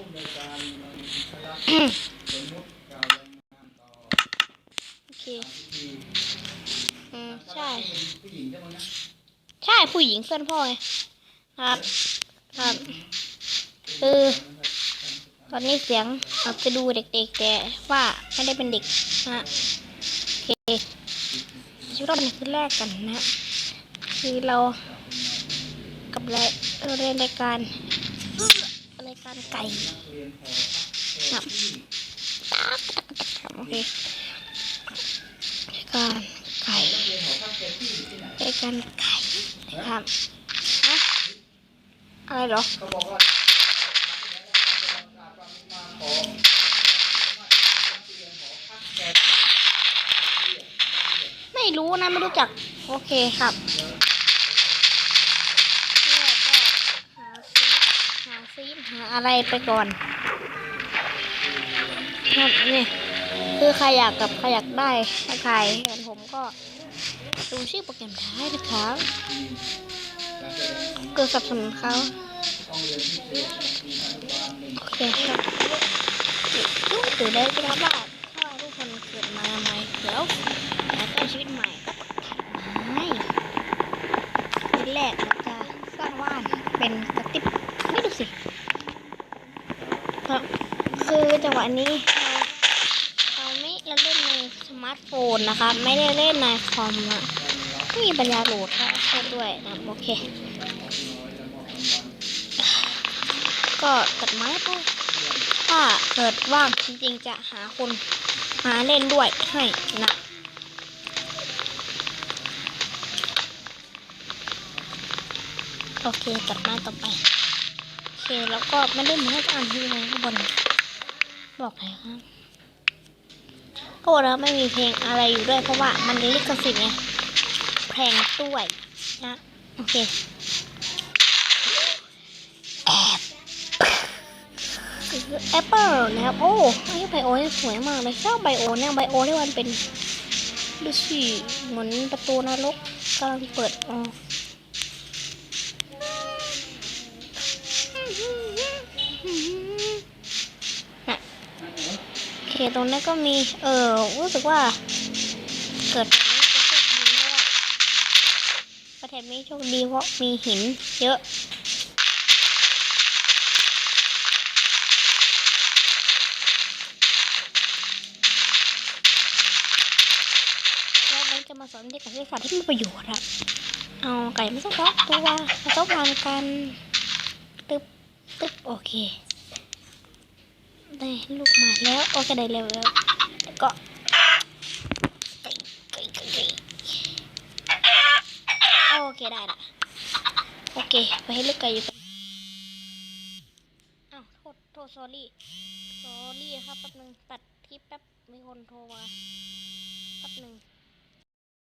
โอเค อืม ใช่ ใช่ผู้หญิงเพื่อนพ่อไงครับ ครับเออตอนนี้เสียงอาจจะดูเด็กๆ แต่ว่าไม่ได้เป็นเด็กนะโอเคชีวิตเราในคืนแรกกันนะ คือเรากับเราเรียนรายการายการไก่นักเรียนหอพักแพรที่โอเครายการไก่นักเรียนหอพักแพรที่อยู่ที่ไหนรายการไก่นะครับฮะอะไรเหรอเขาบอกว่าประกาศความมาของนักเรียนหอพักแพรที่เรียนนักเรียนไม่รู้นะ ไม่รู้จัก โอเคครับเนี่ยก็หาซีดหาซีดหา อะไรไปก่อนนี่คือใครอยากกับใครอยากได้ถ้าใครเห็นผมก็ดูชื่อโปรแกรมได้นะครับการแสดงของเกิดสนับสนเขาโอเคครับรู้ตื่นได้ก็ได้ว่าถ้าทุกคนเกิดมาใหม่แล้วอยากได้ชีวิตใหม่ไม่ทีแรกเราจะสร้างบ้านเป็นกระติบไม่ดูสิ ครับ คือจังหวะนี้เราเราไม่เราเล่นในสมาร์ทโฟนนะคะ ไม่ได้เล่นในคอมอะไม่มีปัญญาโหลดค่ะเล่นด้วยนะโอเค ก็ตัดไม้ไปถ้าเกิดว่างจริงๆจะหาคนหาเล่นด้วยให้นะโอเคตัดไม้ต่อไป แล้วก็ไม่ได้เหมือนอ่านที่ไหนข้างบนบอกเลยครับโทษนะไม่มีเพลงอะไรอยู่ด้วย เพราะว่ามันลิขสิทธิ์ไงเพลงด้วยนะโอเคแอบคือแอปเปิลนะครับโอ้ไอ้ไบโอนี่สวยมากเลยชอบไบโอเนี่ยไบโอที่มันเป็นดูสิเหมือนประตูนรกกำลังเปิดออ คตรงนั้นก็มี เออรู้สึกว่า เกิดแบบนี้โชคดีเพราะว่าเทศนี้โชคดีเพราะมีหินเยอะแล้วมันจะมาสอนเด็กกับเด็กสัตว์ที่มีประโยชน์อะเอาไก่มาสักสองตัวผสมพันกัน ตึ๊บตึ๊บโอเค ได้ลูกหมาแล้วโอเคได้เร็วแล้วแล้วก็ไก่ไก่ไก่โอเคได้ละโอเคไปให้ลูกไก่อยู่กันอ้าวโทษโทษ s อรี่ s อรี่ครับแป๊บนึงตัดคลิปแป๊บมีคนโทรมาแป๊บนึง